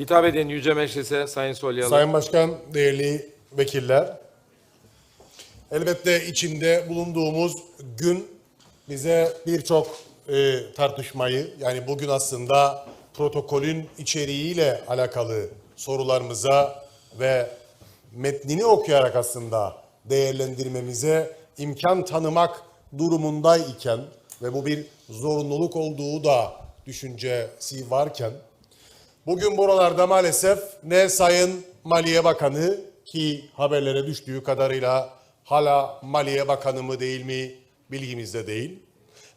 Hitap edin Yüce Meclis'e Sayın Solyalı. Sayın Başkan, değerli vekiller. Elbette içinde bulunduğumuz gün bize birçok e, tartışmayı, yani bugün aslında protokolün içeriğiyle alakalı sorularımıza ve metnini okuyarak aslında değerlendirmemize imkan tanımak durumundayken ve bu bir zorunluluk olduğu da düşüncesi varken Bugün buralarda maalesef ne Sayın Maliye Bakanı ki haberlere düştüğü kadarıyla hala Maliye Bakanı mı değil mi bilgimizde değil.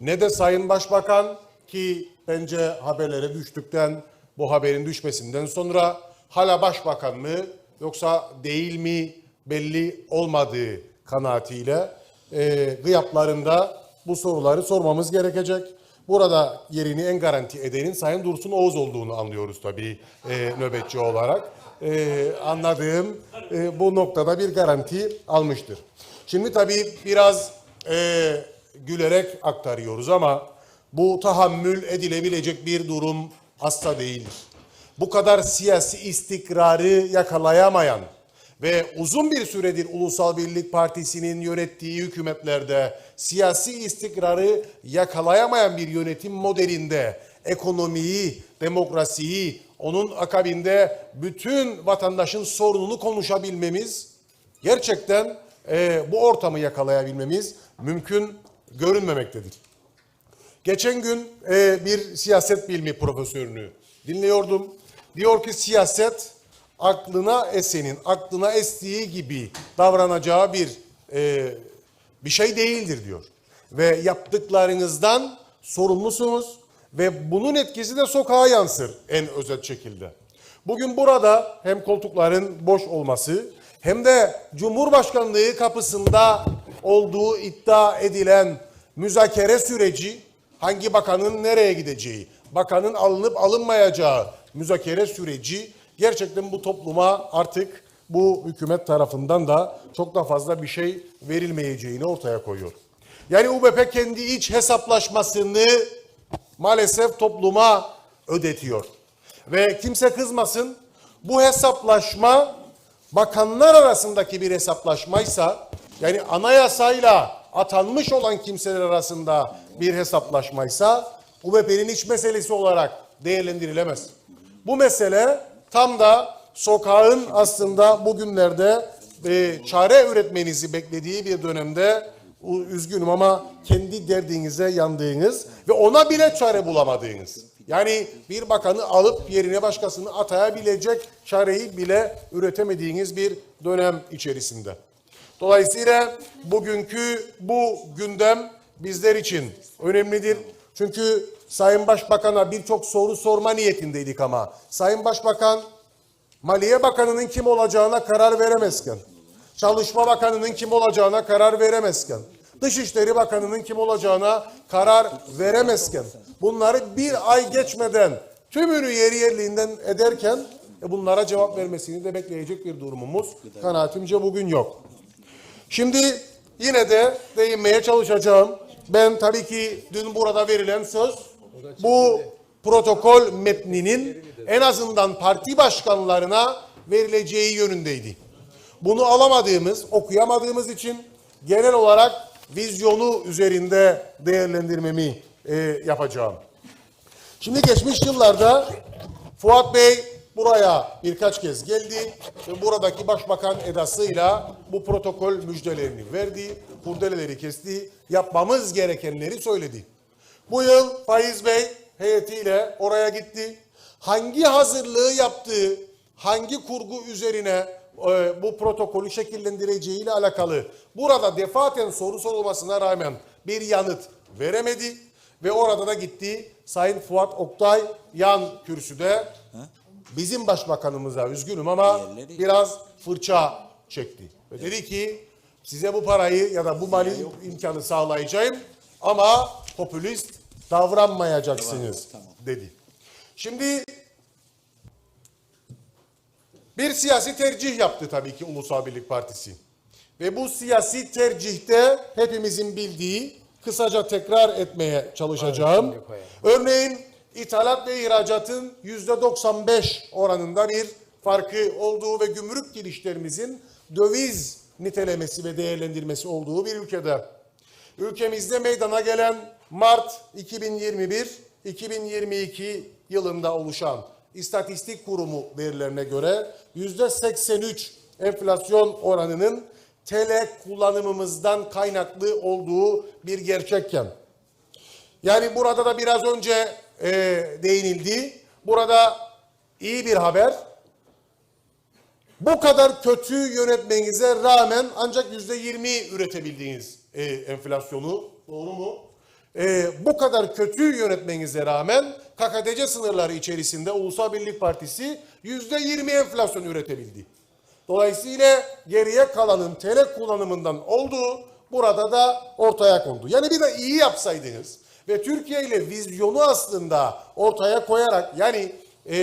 Ne de Sayın Başbakan ki bence haberlere düştükten bu haberin düşmesinden sonra hala Başbakan mı yoksa değil mi belli olmadığı kanaatiyle e, gıyaplarında bu soruları sormamız gerekecek. Burada yerini en garanti edenin Sayın Dursun Oğuz olduğunu anlıyoruz tabii e, nöbetçi olarak. E, anladığım e, bu noktada bir garanti almıştır. Şimdi tabii biraz e, gülerek aktarıyoruz ama bu tahammül edilebilecek bir durum asla değildir. Bu kadar siyasi istikrarı yakalayamayan ve uzun bir süredir Ulusal Birlik Partisi'nin yönettiği hükümetlerde siyasi istikrarı yakalayamayan bir yönetim modelinde ekonomiyi, demokrasiyi, onun akabinde bütün vatandaşın sorununu konuşabilmemiz, gerçekten e, bu ortamı yakalayabilmemiz mümkün görünmemektedir. Geçen gün e, bir siyaset bilimi profesörünü dinliyordum. Diyor ki siyaset aklına esenin, aklına estiği gibi davranacağı bir e, bir şey değildir diyor. Ve yaptıklarınızdan sorumlusunuz ve bunun etkisi de sokağa yansır en özet şekilde. Bugün burada hem koltukların boş olması hem de Cumhurbaşkanlığı kapısında olduğu iddia edilen müzakere süreci hangi bakanın nereye gideceği, bakanın alınıp alınmayacağı müzakere süreci gerçekten bu topluma artık bu hükümet tarafından da çok da fazla bir şey verilmeyeceğini ortaya koyuyor. Yani UBP kendi iç hesaplaşmasını maalesef topluma ödetiyor. Ve kimse kızmasın bu hesaplaşma bakanlar arasındaki bir hesaplaşmaysa yani anayasayla atanmış olan kimseler arasında bir hesaplaşmaysa UBP'nin iç meselesi olarak değerlendirilemez. Bu mesele tam da sokağın aslında bugünlerde e, çare üretmenizi beklediği bir dönemde üzgünüm ama kendi derdinize yandığınız ve ona bile çare bulamadığınız. Yani bir bakanı alıp yerine başkasını atayabilecek çareyi bile üretemediğiniz bir dönem içerisinde. Dolayısıyla bugünkü bu gündem bizler için önemlidir. Çünkü Sayın Başbakan'a birçok soru sorma niyetindeydik ama Sayın Başbakan Maliye Bakanı'nın kim olacağına karar veremezken, Çalışma Bakanı'nın kim olacağına karar veremezken, Dışişleri Bakanı'nın kim olacağına karar veremezken, bunları bir ay geçmeden tümünü yeri yerliğinden ederken e, bunlara cevap vermesini de bekleyecek bir durumumuz kanaatimce bugün yok. Şimdi yine de değinmeye çalışacağım. Ben tabii ki dün burada verilen söz bu protokol metninin en azından parti başkanlarına verileceği yönündeydi. Bunu alamadığımız, okuyamadığımız için genel olarak vizyonu üzerinde değerlendirmemi e, yapacağım. Şimdi geçmiş yıllarda Fuat Bey buraya birkaç kez geldi ve buradaki başbakan edasıyla bu protokol müjdelerini verdi, kurdeleleri kesti, yapmamız gerekenleri söyledi. Bu yıl Faiz Bey heyetiyle oraya gitti. Hangi hazırlığı yaptığı, hangi kurgu üzerine e, bu protokolü şekillendireceğiyle alakalı burada defaten soru sorulmasına rağmen bir yanıt veremedi ve orada da gitti Sayın Fuat Oktay yan kürsüde bizim başbakanımıza üzgünüm ama Diğerleri- biraz fırça çekti. Ve dedi ki size bu parayı ya da bu mali imkanı sağlayacağım ama popülist davranmayacaksınız Tamam. dedi. Şimdi bir siyasi tercih yaptı tabii ki Ulusal Birlik Partisi. Ve bu siyasi tercihte hepimizin bildiği kısaca tekrar etmeye çalışacağım. Örneğin ithalat ve ihracatın yüzde 95 oranında bir farkı olduğu ve gümrük girişlerimizin döviz nitelemesi ve değerlendirmesi olduğu bir ülkede. Ülkemizde meydana gelen Mart 2021-2022 yılında oluşan İstatistik Kurumu verilerine göre yüzde 83 enflasyon oranının TL kullanımımızdan kaynaklı olduğu bir gerçekken yani burada da biraz önce e, değinildi. Burada iyi bir haber. Bu kadar kötü yönetmenize rağmen ancak yüzde yirmi üretebildiğiniz e, enflasyonu. Doğru mu? E, bu kadar kötü yönetmenize rağmen KKTC sınırları içerisinde Ulusal Birlik Partisi yüzde yirmi enflasyon üretebildi. Dolayısıyla geriye kalanın TL kullanımından olduğu burada da ortaya kondu. Yani bir de iyi yapsaydınız ve Türkiye ile vizyonu aslında ortaya koyarak yani e,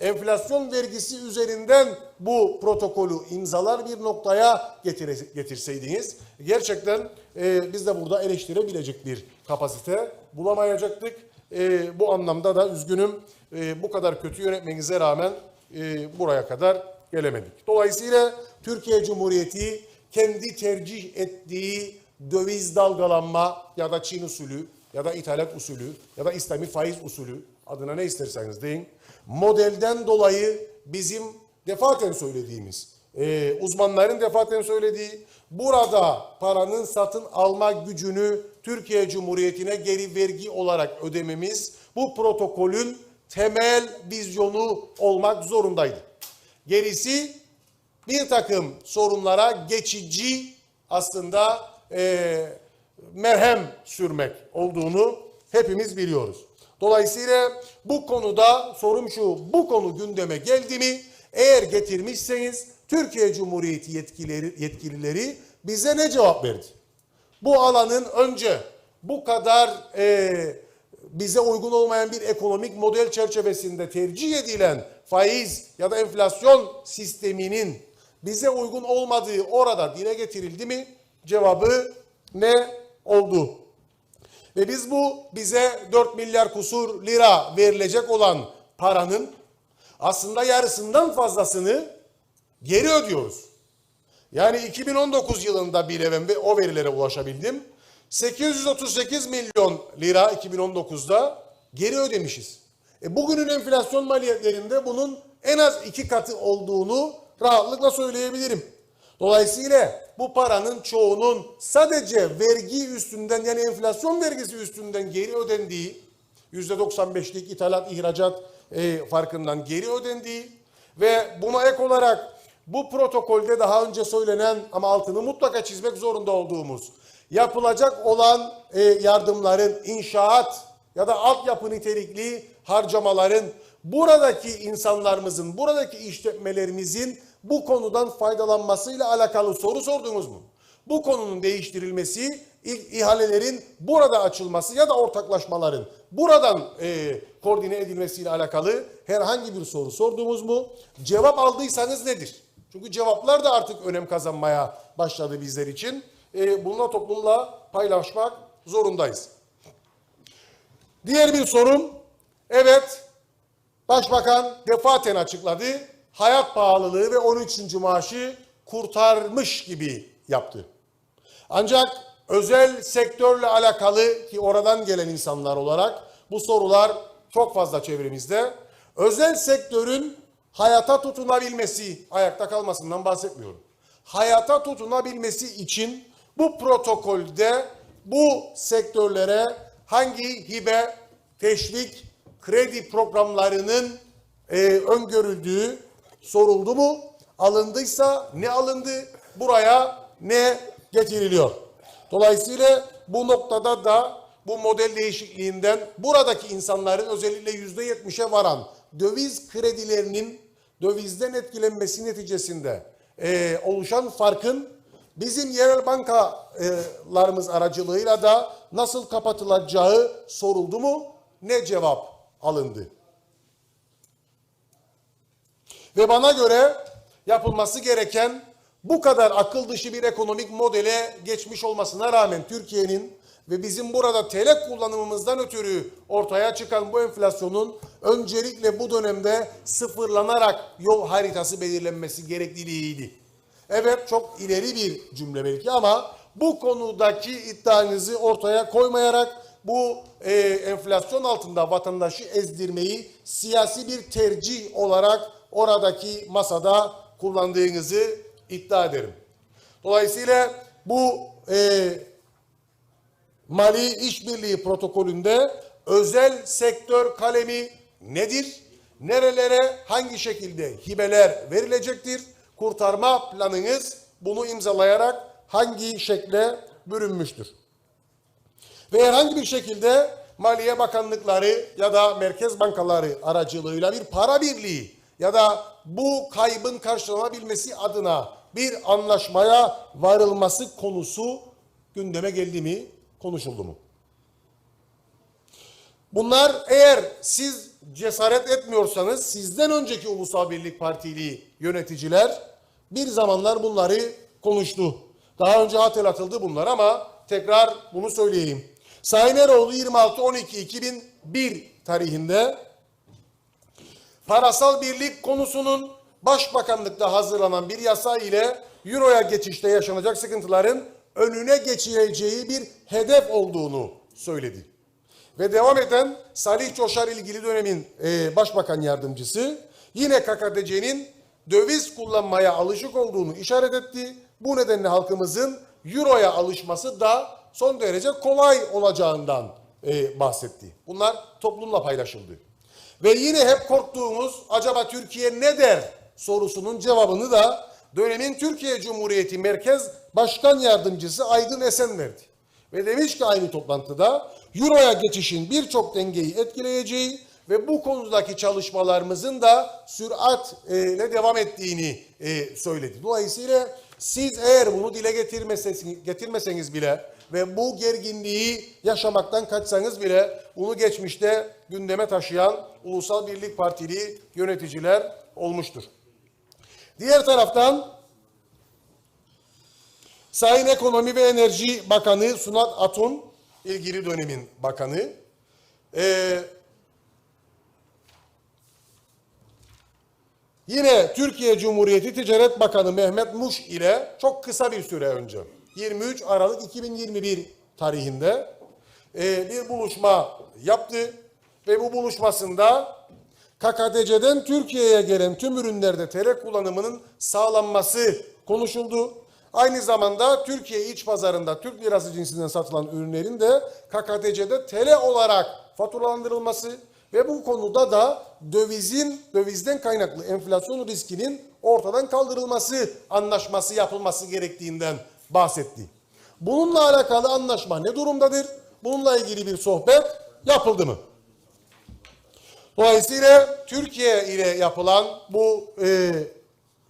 enflasyon vergisi üzerinden bu protokolü imzalar bir noktaya getire, getirseydiniz gerçekten e, biz de burada eleştirebilecek bir kapasite bulamayacaktık. E, bu anlamda da üzgünüm e, bu kadar kötü yönetmenize rağmen e, buraya kadar gelemedik. Dolayısıyla Türkiye Cumhuriyeti kendi tercih ettiği döviz dalgalanma ya da Çin usulü ya da ithalat usulü ya da İslami faiz usulü adına ne isterseniz deyin. Modelden dolayı bizim defaten söylediğimiz, e, uzmanların defaten söylediği burada paranın satın alma gücünü Türkiye Cumhuriyeti'ne geri vergi olarak ödememiz bu protokolün temel vizyonu olmak zorundaydı. Gerisi bir takım sorunlara geçici aslında e, merhem sürmek olduğunu hepimiz biliyoruz. Dolayısıyla bu konuda sorum şu, bu konu gündeme geldi mi? Eğer getirmişseniz Türkiye Cumhuriyeti yetkileri, yetkilileri bize ne cevap verdi? Bu alanın önce bu kadar e, bize uygun olmayan bir ekonomik model çerçevesinde tercih edilen faiz ya da enflasyon sisteminin bize uygun olmadığı orada dile getirildi mi? Cevabı ne oldu? Ve biz bu bize 4 milyar kusur lira verilecek olan paranın aslında yarısından fazlasını geri ödüyoruz. Yani 2019 yılında bir evim o verilere ulaşabildim. 838 milyon lira 2019'da geri ödemişiz. E bugünün enflasyon maliyetlerinde bunun en az iki katı olduğunu rahatlıkla söyleyebilirim. Dolayısıyla bu paranın çoğunun sadece vergi üstünden yani enflasyon vergisi üstünden geri ödendiği %95'lik ithalat ihracat e, farkından geri ödendiği ve buna ek olarak bu protokolde daha önce söylenen ama altını mutlaka çizmek zorunda olduğumuz yapılacak olan e, yardımların inşaat ya da altyapı nitelikli harcamaların buradaki insanlarımızın, buradaki işletmelerimizin bu konudan faydalanmasıyla alakalı soru sordunuz mu? Bu konunun değiştirilmesi, i- ihalelerin burada açılması ya da ortaklaşmaların buradan e, koordine edilmesiyle alakalı herhangi bir soru sordunuz mu? Cevap aldıysanız nedir? Çünkü cevaplar da artık önem kazanmaya başladı bizler için. E, bununla toplumla paylaşmak zorundayız. Diğer bir sorun, evet Başbakan defaten açıkladı. Hayat pahalılığı ve 13. maaşı kurtarmış gibi yaptı. Ancak özel sektörle alakalı ki oradan gelen insanlar olarak bu sorular çok fazla çevremizde. Özel sektörün hayata tutunabilmesi, ayakta kalmasından bahsetmiyorum. Hayata tutunabilmesi için bu protokolde bu sektörlere hangi hibe, teşvik, kredi programlarının e, öngörüldüğü soruldu mu? Alındıysa ne alındı? Buraya ne getiriliyor? Dolayısıyla bu noktada da bu model değişikliğinden buradaki insanların özellikle yüzde yetmişe varan döviz kredilerinin dövizden etkilenmesi neticesinde e, oluşan farkın bizim yerel bankalarımız aracılığıyla da nasıl kapatılacağı soruldu mu? Ne cevap alındı? Ve bana göre yapılması gereken bu kadar akıl dışı bir ekonomik modele geçmiş olmasına rağmen Türkiye'nin ve bizim burada TL kullanımımızdan ötürü ortaya çıkan bu enflasyonun öncelikle bu dönemde sıfırlanarak yol haritası belirlenmesi gerekliliğiydi. Evet çok ileri bir cümle belki ama bu konudaki iddianızı ortaya koymayarak bu e, enflasyon altında vatandaşı ezdirmeyi siyasi bir tercih olarak oradaki masada kullandığınızı iddia ederim. Dolayısıyla bu e, mali işbirliği protokolünde özel sektör kalemi nedir? Nerelere hangi şekilde hibeler verilecektir? Kurtarma planınız bunu imzalayarak hangi şekle bürünmüştür? Ve herhangi bir şekilde Maliye Bakanlıkları ya da merkez bankaları aracılığıyla bir para birliği ya da bu kaybın karşılanabilmesi adına bir anlaşmaya varılması konusu gündeme geldi mi, konuşuldu mu? Bunlar eğer siz cesaret etmiyorsanız sizden önceki Ulusal Birlik Partili yöneticiler bir zamanlar bunları konuştu. Daha önce hatırlatıldı bunlar ama tekrar bunu söyleyeyim. Sayın Eroğlu 26-12-2001 tarihinde parasal birlik konusunun Başbakanlıkta hazırlanan bir yasa ile Euro'ya geçişte yaşanacak sıkıntıların önüne geçileceği bir hedef olduğunu söyledi. Ve devam eden Salih Coşar ilgili dönemin e, başbakan yardımcısı yine KKTC'nin döviz kullanmaya alışık olduğunu işaret etti. Bu nedenle halkımızın Euro'ya alışması da son derece kolay olacağından e, bahsetti. Bunlar toplumla paylaşıldı. Ve yine hep korktuğumuz acaba Türkiye ne der sorusunun cevabını da dönemin Türkiye Cumhuriyeti Merkez Başkan Yardımcısı Aydın Esen verdi. Ve demiş ki aynı toplantıda Euro'ya geçişin birçok dengeyi etkileyeceği ve bu konudaki çalışmalarımızın da süratle devam ettiğini e, söyledi. Dolayısıyla siz eğer bunu dile getirmeseniz, getirmeseniz bile ve bu gerginliği yaşamaktan kaçsanız bile bunu geçmişte gündeme taşıyan Ulusal Birlik Partili yöneticiler olmuştur. Diğer taraftan Sayın Ekonomi ve Enerji Bakanı Sunat Atun, ilgili dönemin bakanı, ee, yine Türkiye Cumhuriyeti Ticaret Bakanı Mehmet Muş ile çok kısa bir süre önce, 23 Aralık 2021 tarihinde ee, bir buluşma yaptı ve bu buluşmasında KKTC'den Türkiye'ye gelen tüm ürünlerde TL kullanımının sağlanması konuşuldu. Aynı zamanda Türkiye iç pazarında Türk lirası cinsinden satılan ürünlerin de KKTC'de TL olarak faturalandırılması ve bu konuda da dövizin dövizden kaynaklı enflasyon riskinin ortadan kaldırılması anlaşması yapılması gerektiğinden bahsetti. Bununla alakalı anlaşma ne durumdadır? Bununla ilgili bir sohbet yapıldı mı? Dolayısıyla Türkiye ile yapılan bu e,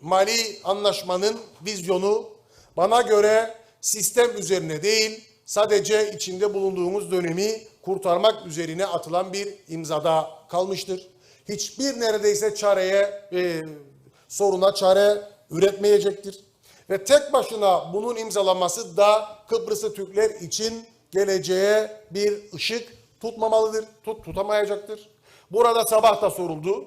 mali anlaşmanın vizyonu bana göre sistem üzerine değil, sadece içinde bulunduğumuz dönemi kurtarmak üzerine atılan bir imzada kalmıştır. Hiçbir neredeyse çareye, e, soruna çare üretmeyecektir. Ve tek başına bunun imzalanması da Kıbrıslı Türkler için geleceğe bir ışık tutmamalıdır, tut, tutamayacaktır. Burada sabah da soruldu.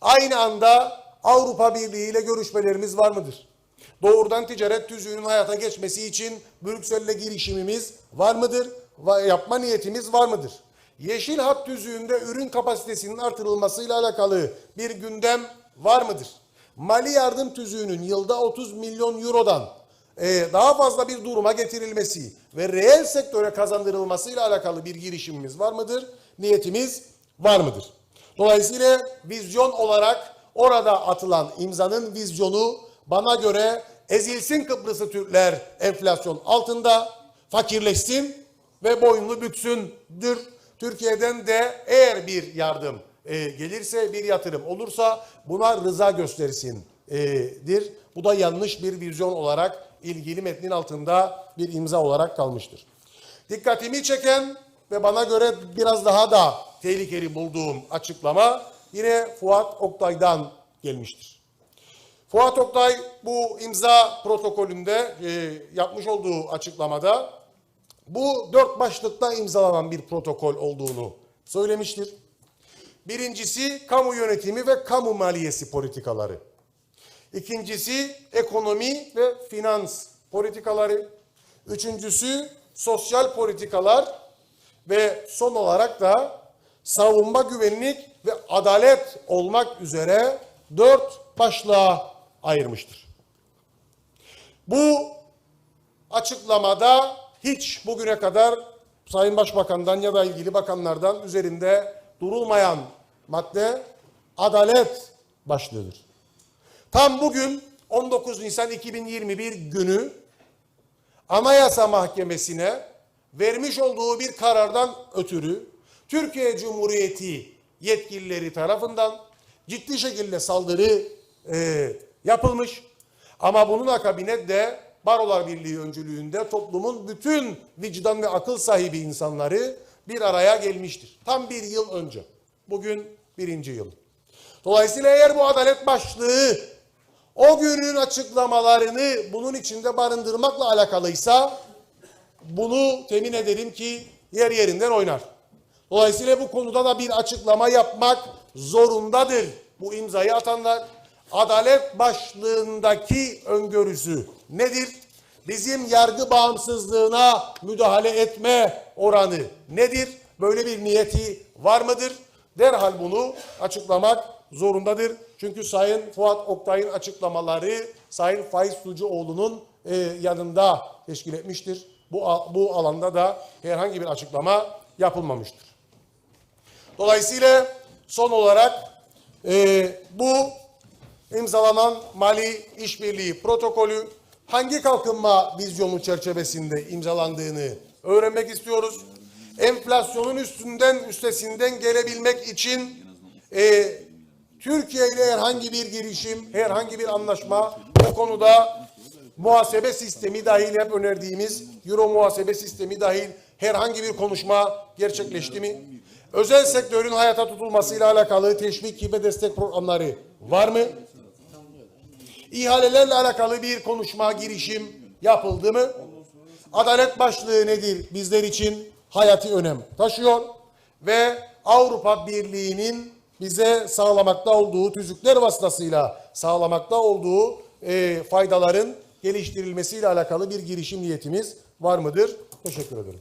Aynı anda Avrupa Birliği ile görüşmelerimiz var mıdır? Doğrudan ticaret tüzüğünün hayata geçmesi için Brüksel'le girişimimiz var mıdır? Yapma niyetimiz var mıdır? Yeşil hat tüzüğünde ürün kapasitesinin artırılmasıyla alakalı bir gündem var mıdır? Mali yardım tüzüğünün yılda 30 milyon eurodan e, daha fazla bir duruma getirilmesi ve reel sektöre kazandırılmasıyla alakalı bir girişimimiz var mıdır? Niyetimiz var mıdır? Dolayısıyla vizyon olarak orada atılan imzanın vizyonu bana göre ezilsin Kıbrıslı Türkler enflasyon altında, fakirleşsin ve boynunu büksündür. Türkiye'den de eğer bir yardım e, gelirse, bir yatırım olursa buna rıza göstersindir. Bu da yanlış bir vizyon olarak ilgili metnin altında bir imza olarak kalmıştır. Dikkatimi çeken ve bana göre biraz daha da tehlikeli bulduğum açıklama yine Fuat Oktay'dan gelmiştir. Fuat Oktay bu imza protokolünde e, yapmış olduğu açıklamada bu dört başlıkta imzalanan bir protokol olduğunu söylemiştir. Birincisi kamu yönetimi ve kamu maliyesi politikaları. İkincisi ekonomi ve finans politikaları. Üçüncüsü sosyal politikalar ve son olarak da savunma güvenlik ve adalet olmak üzere dört başlığa ayırmıştır. Bu açıklamada hiç bugüne kadar Sayın Başbakan'dan ya da ilgili bakanlardan üzerinde durulmayan madde adalet başlığıdır. Tam bugün 19 Nisan 2021 günü Anayasa Mahkemesi'ne vermiş olduğu bir karardan ötürü Türkiye Cumhuriyeti yetkilileri tarafından ciddi şekilde saldırı e, yapılmış. Ama bunun akabine de Barolar Birliği öncülüğünde toplumun bütün vicdan ve akıl sahibi insanları bir araya gelmiştir. Tam bir yıl önce. Bugün birinci yıl. Dolayısıyla eğer bu adalet başlığı o günün açıklamalarını bunun içinde barındırmakla alakalıysa bunu temin ederim ki yer yerinden oynar. Dolayısıyla bu konuda da bir açıklama yapmak zorundadır. Bu imzayı atanlar adalet başlığındaki öngörüsü nedir? Bizim yargı bağımsızlığına müdahale etme oranı nedir? Böyle bir niyeti var mıdır? Derhal bunu açıklamak zorundadır. Çünkü Sayın Fuat Oktay'ın açıklamaları Sayın Faiz Sucuoğlu'nun e, yanında teşkil etmiştir. Bu, bu alanda da herhangi bir açıklama yapılmamıştır. Dolayısıyla son olarak e, bu imzalanan mali işbirliği protokolü hangi kalkınma vizyonu çerçevesinde imzalandığını öğrenmek istiyoruz. Enflasyonun üstünden üstesinden gelebilmek için e, Türkiye ile herhangi bir girişim, herhangi bir anlaşma bu konuda muhasebe sistemi dahil hep önerdiğimiz Euro muhasebe sistemi dahil herhangi bir konuşma gerçekleşti mi? Özel sektörün hayata tutulmasıyla alakalı teşvik hibe destek programları var mı? İhalelerle alakalı bir konuşma, girişim yapıldı mı? Adalet başlığı nedir? Bizler için hayati önem taşıyor ve Avrupa Birliği'nin bize sağlamakta olduğu tüzükler vasıtasıyla sağlamakta olduğu e, faydaların geliştirilmesiyle alakalı bir girişim niyetimiz var mıdır? Teşekkür ederim.